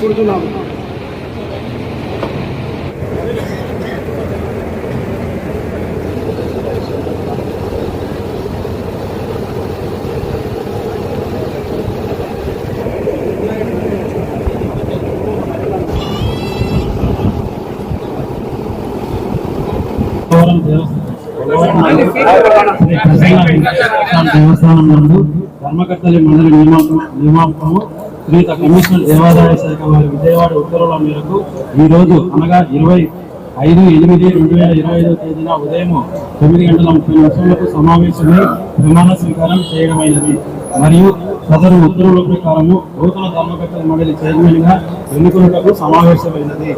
కోరుతున్నాము. దేవస్థానం నందు ధర్మకర్తలి మండలి నియామకం నియామకము కమిషనర్ దేవాదాయ శాఖ వారి విజయవాడ ఉత్తర్వుల మేరకు ఈ రోజు అనగా ఇరవై ఐదు ఎనిమిది రెండు వేల ఇరవై ఐదో తేదీన ఉదయం తొమ్మిది గంటల ముప్పై నిమిషాలకు సమావేశమై ప్రమాణ స్వీకారం చేయడమైనది. మరియు సదరు ఉత్తర్వుల ప్రకారము నూతన ధర్మకర్తల మండలి చైర్మన్గా ఎన్నుకున్నటకు సమావేశమైనది.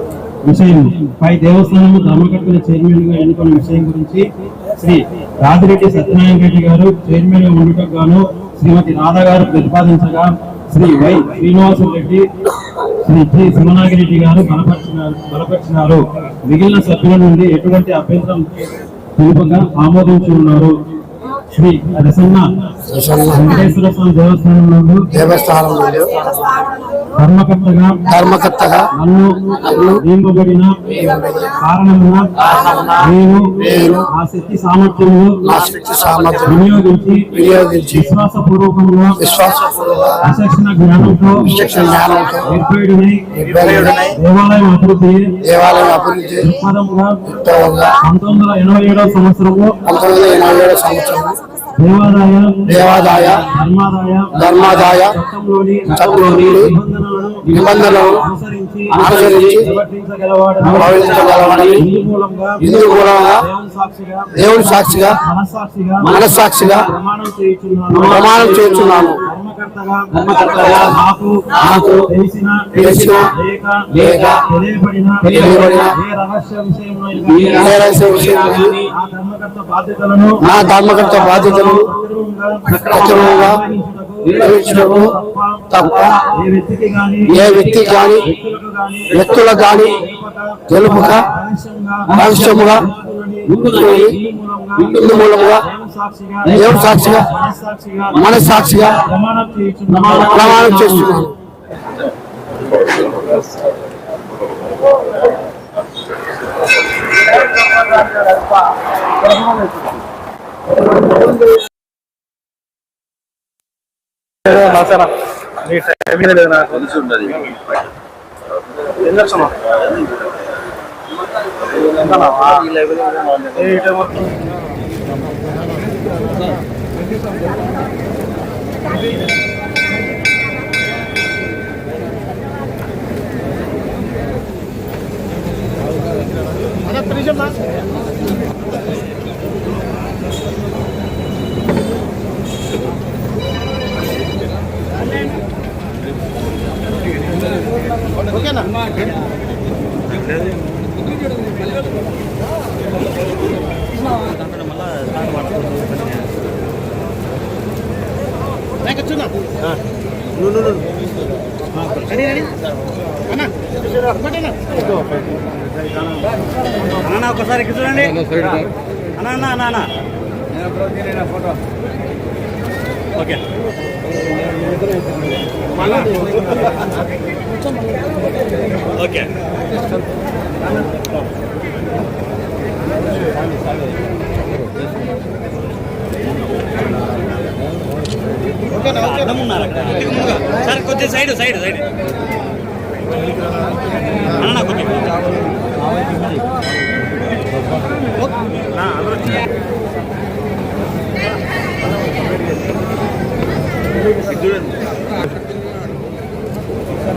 విషయం పై దేవస్థానము ధర్మకర్తల చైర్మన్గా ఎన్నుకున్న విషయం గురించి శ్రీ రాజిరెడ్డి సత్యనారాయణ రెడ్డి గారు చైర్మన్గా ఉండటం గాను శ్రీమతి రాధా గారు ప్రతిపాదించగా శ్రీ వై శ్రీనివాస రెడ్డి శ్రీ జి సుమనాగిరెడ్డి గారు బలపరిచినారు బలపరిచినారు. మిగిలిన సభ్యుల నుండి ఎటువంటి అభ్యంతరం తెలుపగా ఆమోదించి ఉన్నారు. శ్రీ రసన్న వెంకటేశ్వర స్వామి దేవస్థానం నందు దేవస్థానం నుండి ధర్మకర్తగా ధర్మకర్తగా నన్ను నియమబడిన కారణమున నేను ఆ శక్తి సామర్థ్యము నా శక్తి సామర్థ్యం వినియోగించి వినియోగించి విశ్వాసపూర్వకంగా విశ్వాసపూర్వక విచక్షణ జ్ఞానంతో విచక్షణ జ్ఞానంతో నిర్భయుడినై నిర్భయుడినై దేవాలయం అభివృద్ధి దేవాలయం అభివృద్ధి దృక్పథముగా ఉత్తమంగా పంతొమ్మిది వందల ఎనభై ఏడవ సంవత్సరము పంతొమ్మిది వందల ఎనభై ఏడు సంవత్సరం దేవాదాయ దేవాదాయ ధర్మాదాయ ధర్మాదాయ చట్టంలోని నిబంధనలను అనుసరించి ఇందు మూలంగా దేవుని సాక్షిగా మనస్సాక్షిగా ప్రమాణం నాకు నాకు తెలిసిన లేక తెలియబడిన తెలియబడిన ఏ రహస్య విషయంలో ఆ ధర్మకర్త బాధ్యతలను నా ధర్మకర్త సక్రమంగా నిర్వహించడము తప్ప ఏ వ్యక్తి గాని వ్యక్తుల గాని తెలుపుగా ఏ వ్యక్తికి మూలముగా దేవ సాక్షిగా మన సాక్షిగా ప్రమాణం చేస్తున్నాను రహస్యముగా ముందుకొని ఇందు మూలముగా సాక్షిగా దేవుని సాక్షిగా మనస్సాక్షిగా మనస్సాక్షిగా ప్రమాణం చేయుచున్నాను ప్రమాణం చేస్తున్నాను అన్న ఒకసారి చూడండి. అన్న అన్న అన్న అన్న ఓకే. ఓకే. సార్ కొంచెం సైడ్ సైడ్ సైడ్. అన్న కొంచెం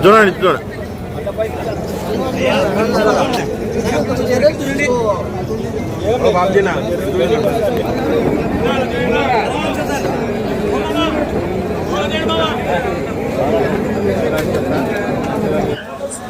చూడండి చూడండి అలాగే అలాగే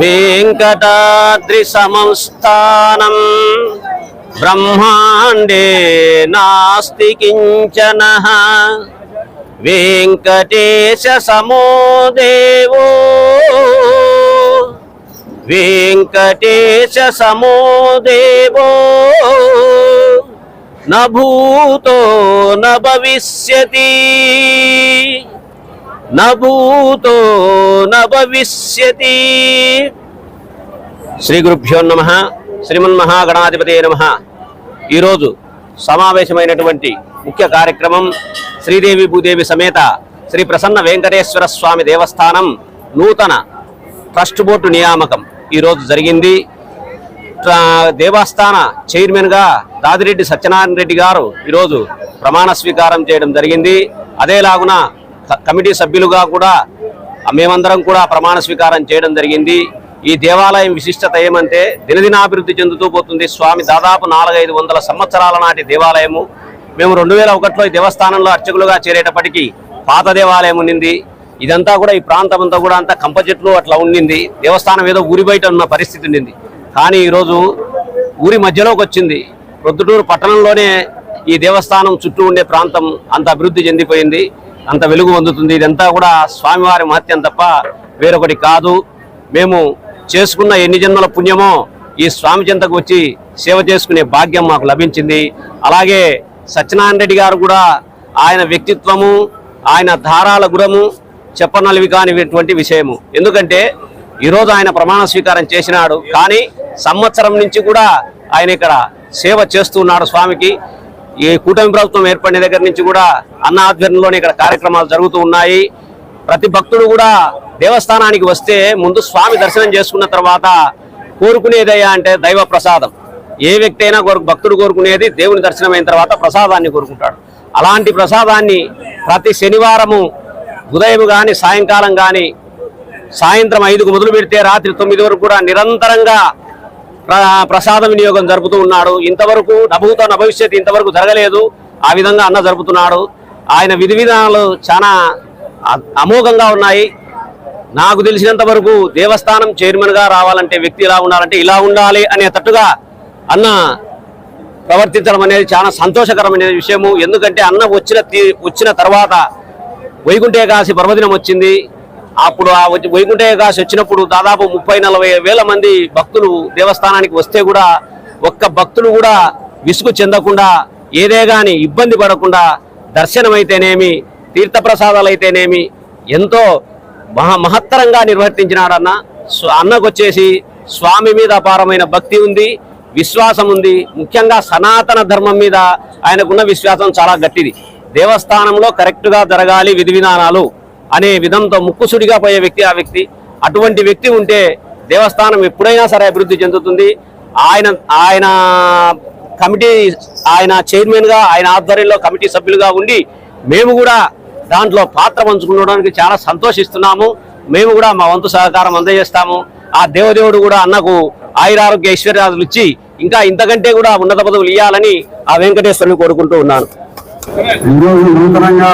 వెంకటాద్రి సంస్థానం బ్రహ్మాండే నాస్తి కించన. వెంకటేశ సమో దేవో వెంకటేశ సమో దేవో న భూతో నూతో నవిష్యతి శ్రీ గురుభ్యో నమ. శ్రీమన్మహాగణాధిపతి నమ. ఈరోజు సమావేశమైనటువంటి ముఖ్య కార్యక్రమం శ్రీదేవి భూదేవి సమేత శ్రీ ప్రసన్న వెంకటేశ్వర స్వామి దేవస్థానం నూతన ట్రస్ట్ బోర్డు నియామకం. ఈరోజు జరిగింది. దేవస్థాన చైర్మన్గా దాదిరెడ్డి సత్యనారాయణ రెడ్డి గారు ఈరోజు ప్రమాణ స్వీకారం చేయడం జరిగింది. అదేలాగున కమిటీ సభ్యులుగా కూడా మేమందరం కూడా ప్రమాణ స్వీకారం చేయడం జరిగింది. ఈ దేవాలయం విశిష్టత ఏమంటే దినదినాభివృద్ధి చెందుతూ పోతుంది. స్వామి దాదాపు నాలుగైదు వందల సంవత్సరాల నాటి దేవాలయము. మేము రెండు వేల ఒకటిలో ఈ దేవస్థానంలో అర్చకులుగా చేరేటప్పటికీ పాత దేవాలయం ఉండింది ఇదంతా కూడా ఈ ప్రాంతం అంతా కూడా అంతా కంప చెట్లు అట్లా ఉండింది దేవస్థానం ఏదో ఊరి బయట ఉన్న పరిస్థితి ఉండింది కానీ ఈరోజు ఊరి మధ్యలోకి వచ్చింది. ప్రొద్దుటూరు పట్టణంలోనే ఈ దేవస్థానం చుట్టూ ఉండే ప్రాంతం అంత అభివృద్ధి చెందిపోయింది. అంత వెలుగు పొందుతుంది. ఇదంతా కూడా స్వామివారి మహత్యం తప్ప వేరొకటి కాదు. మేము చేసుకున్న ఎన్ని జన్మల పుణ్యమో ఈ స్వామి చెంతకు వచ్చి సేవ చేసుకునే భాగ్యం మాకు లభించింది. అలాగే సత్యనారాయణ రెడ్డి గారు కూడా ఆయన వ్యక్తిత్వము ఆయన ధారాల గుణము చెప్పనలివి కానిటువంటి విషయము. ఎందుకంటే ఈరోజు ఆయన ప్రమాణ స్వీకారం చేసినాడు. కానీ సంవత్సరం నుంచి కూడా ఆయన ఇక్కడ సేవ చేస్తున్నాడు స్వామికి. ఈ కూటమి ప్రభుత్వం ఏర్పడిన దగ్గర నుంచి కూడా అన్న ఆధ్వర్యంలోనే ఇక్కడ కార్యక్రమాలు జరుగుతూ ఉన్నాయి. ప్రతి భక్తుడు కూడా దేవస్థానానికి వస్తే ముందు స్వామి దర్శనం చేసుకున్న తర్వాత కోరుకునేదయ్యా అంటే దైవ ప్రసాదం. ఏ వ్యక్తి అయినా భక్తుడు కోరుకునేది దేవుని దర్శనం అయిన తర్వాత ప్రసాదాన్ని కోరుకుంటాడు. అలాంటి ప్రసాదాన్ని ప్రతి శనివారము ఉదయం కానీ సాయంకాలం కానీ సాయంత్రం ఐదుకు మొదలు పెడితే రాత్రి తొమ్మిది వరకు కూడా నిరంతరంగా ప్ర- ప్రసాద వినియోగం జరుపుతూ ఉన్నాడు. ఇంతవరకు నభూతో భవిష్యత్ ఇంతవరకు జరగలేదు. ఆ విధంగా అన్న జరుపుతున్నాడు. ఆయన విధి విధానాలు చాలా అమోఘంగా ఉన్నాయి. నాకు తెలిసినంత వరకు దేవస్థానం చైర్మన్గా రావాలంటే వ్యక్తి ఇలా ఉండాలంటే ఇలా ఉండాలి అనే తట్టుగా అన్న ప్రవర్తించడం అనేది చాలా సంతోషకరమైన విషయము. ఎందుకంటే అన్న వచ్చిన తీ- వచ్చిన తర్వాత వైకుంఠ ఏకాదశి పర్వదినం వచ్చింది. అప్పుడు ఆ వచ్చి- వైకుంఠ వచ్చినప్పుడు దాదాపు ముప్పై నలభై వేల మంది భక్తులు దేవస్థానానికి వస్తే కూడా ఒక్క భక్తులు కూడా విసుగు చెందకుండా ఏదే కానీ ఇబ్బంది పడకుండా దర్శనమైతేనేమి తీర్థప్రసాదాలైతేనేమి ఎంతో మహా మహత్తరంగా నిర్వర్తించినాడన్న అన్నకొచ్చేసి స్వామి మీద అపారమైన భక్తి ఉంది విశ్వాసం ఉంది. ముఖ్యంగా సనాతన ధర్మం మీద ఆయనకున్న విశ్వాసం చాలా గట్టిది. దేవస్థానంలో కరెక్ట్గా జరగాలి విధి విధానాలు అనే విధంతో ముక్కుసుడిగా పోయే వ్యక్తి ఆ వ్యక్తి. అటువంటి వ్యక్తి ఉంటే దేవస్థానం ఎప్పుడైనా సరే అభివృద్ధి చెందుతుంది. ఆయన ఆయన కమిటీ ఆయన చైర్మన్గా ఆయన ఆధ్వర్యంలో కమిటీ సభ్యులుగా ఉండి మేము కూడా దాంట్లో పాత్ర పంచుకోవడానికి చాలా సంతోషిస్తున్నాము. మేము కూడా మా వంతు సహకారం అందజేస్తాము. ఆ దేవదేవుడు కూడా అన్నకు ఆయురారోగ్య ఐశ్వర్యాదులు ఇచ్చి ఇంకా ఇంతకంటే కూడా ఉన్నత పదవులు ఇవ్వాలని ఆ వెంకటేశ్వరుని కోరుకుంటూ ఉన్నాను. ఈరోజు నూతనంగా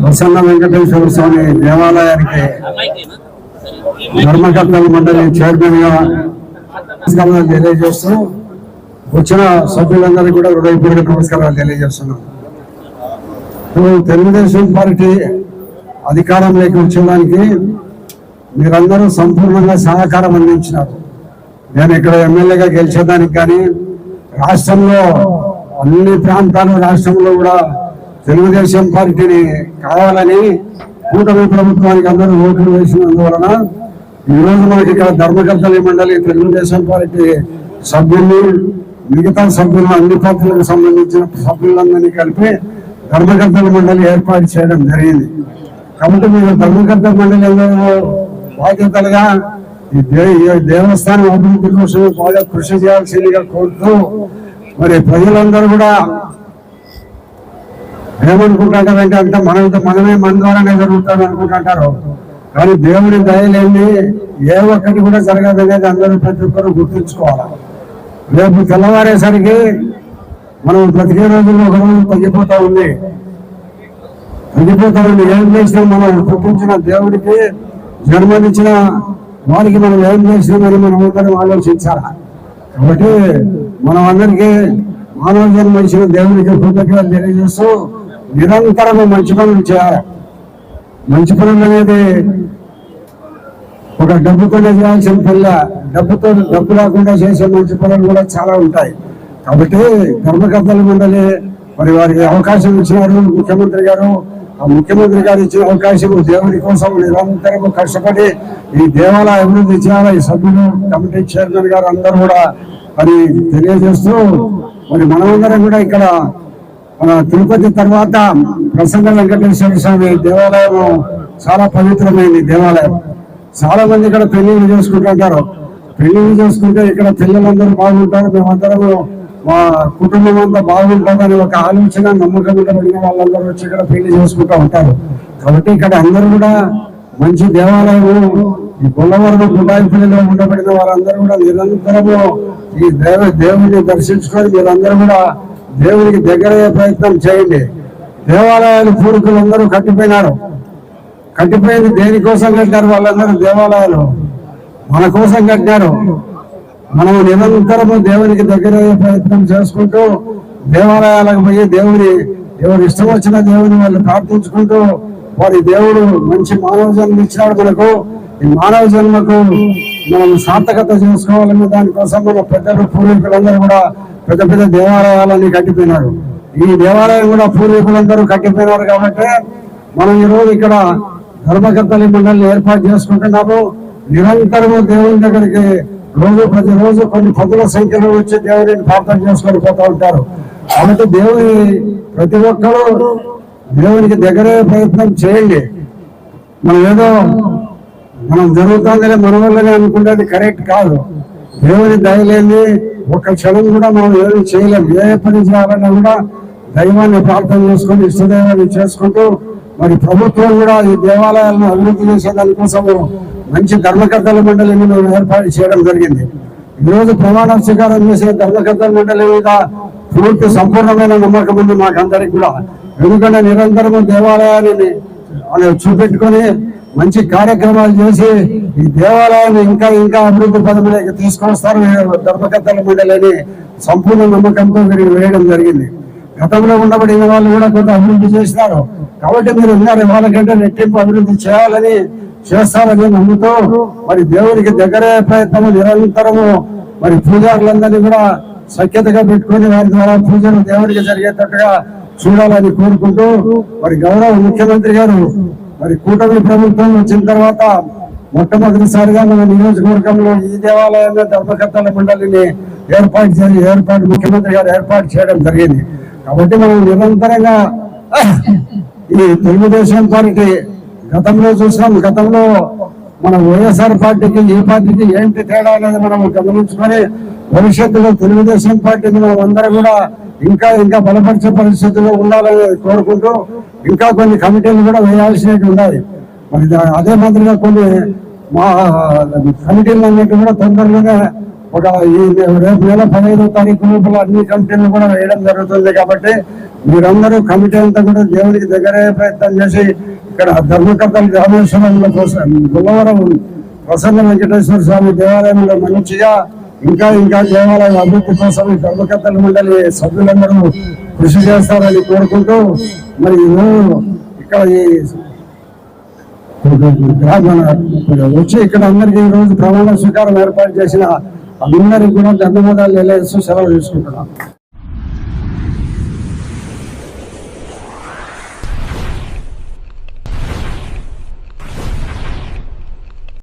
ప్రసన్న వెంకటేశ్వర స్వామి దేవాలయానికి ధర్మకర్తల మండలి చైర్మన్గా తెలియజేస్తూ వచ్చిన సభ్యులందరికీ కూడా హృదయపూర్వక నమస్కారాలు తెలియజేస్తున్నాం. ఇప్పుడు తెలుగుదేశం పార్టీ అధికారంలోకి వచ్చేదానికి మీరందరూ సంపూర్ణంగా సహకారం అందించినారు. నేను ఇక్కడ ఎమ్మెల్యేగా గెలిచేదానికి కానీ రాష్ట్రంలో అన్ని ప్రాంతాలు రాష్ట్రంలో కూడా తెలుగుదేశం పార్టీని కావాలని కూటమి ప్రభుత్వానికి అందరూ ఓట్లు వేసినందువలన ఈరోజు మనకి ఇక్కడ ధర్మకర్తల మండలి తెలుగుదేశం పార్టీ సభ్యుల్ని మిగతా సభ్యులు అన్ని పార్టీలకు సంబంధించిన సభ్యులందరినీ కలిపి ధర్మకర్తల మండలి ఏర్పాటు చేయడం జరిగింది. కాబట్టి మీరు ధర్మకర్త మండలి బాధ్యతలుగా ఈ దేవస్థానం అభివృద్ధి కోసం బాగా కృషి చేయాల్సిందిగా కోరుతూ మరి ప్రజలందరూ కూడా ఏమనుకుంటారంటే అంటే మనంత మనమే మన ద్వారానే జరుగుతాం అనుకుంటుంటారు కానీ దేవుని దయలేని ఏ ఒక్కటి కూడా జరగదనేది అందరూ ప్రతి ఒక్కరు గుర్తుంచుకోవాలి. రేపు తెల్లవారేసరికి మనం బ్రతికే రోజుల్లో ఒక రోజు తగ్గిపోతా ఉంది. తగ్గిపోతా ఉంది. ఏం చేసినా మనం పుట్టించిన దేవుడికి జన్మనిచ్చిన వారికి మనం ఏం చేసినామని మనం అందరం ఆలోచించాలా? కాబట్టి మనం అందరికీ మానవ జన్మ ఇచ్చిన దేవుడికి కృతజ్ఞతలు తెలియజేస్తూ నిరంతరం మంచి పనులు చేయాలి. మంచి పనులు అనేది ఒక డబ్బుతోనే చేయాల్సిన పిల్ల డబ్బుతో డబ్బు లేకుండా చేసే మంచి పనులు కూడా చాలా ఉంటాయి. కాబట్టి ధర్మకర్తల మండలి మరి వారికి అవకాశం ఇచ్చినారు ముఖ్యమంత్రి గారు. ఆ ముఖ్యమంత్రి గారు ఇచ్చిన అవకాశం దేవుడి కోసం నిరంతరం కష్టపడి ఈ దేవాలయ అభివృద్ధి చేయాలి. ఈ సభ్యులు కమిటీ చైర్మన్ గారు అందరూ కూడా మరి తెలియజేస్తూ మరి మనమందరం కూడా ఇక్కడ మన తిరుపతి తర్వాత ప్రసన్న వెంకటేశ్వర స్వామి దేవాలయం చాలా పవిత్రమైంది దేవాలయం. చాలా మంది ఇక్కడ పెళ్ళిళ్ళు చేసుకుంటుంటారు పెళ్ళిళ్ళు చేసుకుంటే ఇక్కడ పిల్లలందరూ బాగుంటారు. మేమందరము మా కుటుంబం అంతా బాగుంటుందని ఒక ఆలోచన నమ్మకం కలిగిన వాళ్ళందరూ వచ్చి ఇక్కడ పెళ్ళి చేసుకుంటూ ఉంటారు. కాబట్టి ఇక్కడ అందరూ కూడా మంచి దేవాలయము ఈ గొల్లవరం గుండాయిపల్లిలో ఉండబడిన వారందరూ కూడా నిరంతరము ఈ దేవ దేవుని దర్శించుకొని మీరందరూ కూడా దేవునికి దగ్గరయ్యే ప్రయత్నం చేయండి. దేవాలయాలు పూర్వీకులందరూ కట్టిపోయినారు. కట్టిపోయింది దేనికోసం కట్టారు వాళ్ళందరూ దేవాలయాలు? మన కోసం కట్టారు మనం నిరంతరము దేవునికి దగ్గర ప్రయత్నం చేసుకుంటూ దేవాలయాలకు పోయి దేవుని ఎవరు ఇష్టం వచ్చిన దేవుని వాళ్ళు ప్రార్థించుకుంటూ వారి దేవుడు మంచి మానవ జన్మ ఇచ్చినాడు మనకు. ఈ మానవ జన్మకు మనం సార్థకత చేసుకోవాలనే దానికోసం మన పెద్దలు పూర్వీకులందరూ కూడా పెద్ద పెద్ద దేవాలయాలని కట్టిపోయినారు. ఈ దేవాలయం కూడా పూర్వీకులందరూ కట్టిపోయినారు కాబట్టి మనం ఈ రోజు ఇక్కడ ధర్మకర్తలి మండలిని ఏర్పాటు చేసుకుంటున్నాము. నిరంతరము దేవుని దగ్గరికి రోజు ప్రతిరోజు కొన్ని పదుల సంఖ్యలో వచ్చి దేవుడిని ప్రార్థన చేసుకొని పోతా ఉంటారు. కాబట్టి దేవుని ప్రతి ఒక్కరూ దేవునికి దగ్గరే ప్రయత్నం చేయండి. మనం ఏదో మనం జరుగుతుందని మన వల్లనే అనుకుంటే అది కరెక్ట్ కాదు. దేవుని దయలేని ఒక క్షణం కూడా మనం ఏమి చేయలేము ఏ పని చేయాలన్నా కూడా దైవాన్ని ప్రార్థన చేసుకొని ఇష్టదైవాన్ని చేసుకుంటూ మరి ప్రభుత్వం కూడా ఈ దేవాలయాలను అభివృద్ధి చేసే దానికోసము మంచి ధర్మకర్తల మండలిని మేము ఏర్పాటు చేయడం జరిగింది. ఈ రోజు ప్రమాణ స్వీకారం చేసే ధర్మకర్తల మండలి మీద పూర్తి సంపూర్ణమైన నమ్మకం ఉంది మాకందరికి కూడా. ఎందుకంటే నిరంతరము దేవాలయాన్ని అని చూపెట్టుకొని మంచి కార్యక్రమాలు చేసి ఈ దేవాలయాన్ని ఇంకా ఇంకా అభివృద్ధి పదములకి తీసుకొస్తారు ధర్మకర్తల మండలిని సంపూర్ణ నమ్మకంతో మీరు వేయడం జరిగింది. గతంలో ఉండబడిన వాళ్ళు కూడా కొంత అభివృద్ధి చేసినారు. కాబట్టి మీరు ఉన్నారు వాళ్ళకంటే రెట్టింపు అభివృద్ధి చేయాలని చేస్తారని నమ్ముతూ మరి దేవుడికి దగ్గరే ప్రయత్నము నిరంతరము మరి పూజారులందరినీ కూడా సఖ్యతగా పెట్టుకొని వారి ద్వారా పూజలు దేవుడికి జరిగేటట్టుగా చూడాలని కోరుకుంటూ మరి గౌరవ ముఖ్యమంత్రి గారు మరి కూటమి ప్రభుత్వం వచ్చిన తర్వాత మొట్టమొదటిసారిగా మన నియోజకవర్గంలో ఈ దేవాలయంలో ధర్మకర్తల మండలిని ఏర్పాటు చేసి ఏర్పాటు ముఖ్యమంత్రి గారు ఏర్పాటు చేయడం జరిగింది. కాబట్టి మనం నిరంతరంగా ఈ తెలుగుదేశం పార్టీ గతంలో చూసినాం గతంలో మన వైఎస్ఆర్ పార్టీకి ఈ పార్టీకి ఏంటి తేడా అనేది మనం గమనించుకొని భవిష్యత్తులో తెలుగుదేశం పార్టీని మనం అందరం కూడా ఇంకా ఇంకా బలపరిచే పరిస్థితుల్లో ఉండాలని కోరుకుంటూ ఇంకా కొన్ని కమిటీలు కూడా వేయాల్సినవి ఉన్నాయి. మరి అదే మాదిరిగా కొన్ని మా కమిటీలు అన్నట్టు కూడా తొందరలోనే ఒక ఈ రేపు నెల పదహైదో తారీఖు లోపల అన్ని కమిటీలు కూడా వేయడం జరుగుతుంది కాబట్టి మీరందరూ కమిటీ అంతా కూడా దేవునికి దగ్గరే ప్రయత్నం చేసి ఇక్కడ ధర్మకర్తల రామేశ్వరంలో కోసం గుల్లవరం ప్రసన్న వెంకటేశ్వర స్వామి దేవాలయంలో మంచిగా ఇంకా ఇంకా దేవాలయం అభివృద్ధి కోసం ఈ ధర్మకర్తల మండలి సభ్యులందరూ కృషి చేస్తారని కోరుకుంటూ మరి ఇక్కడ ఈ వచ్చి ఇక్కడ అందరికీ ఈ రోజు ప్రమాణ స్వీకారం ఏర్పాటు చేసిన అందరికీ కూడా ధన్యవాదాలు ఎలా ఇస్తూ సెలవు తీసుకుంటున్నాం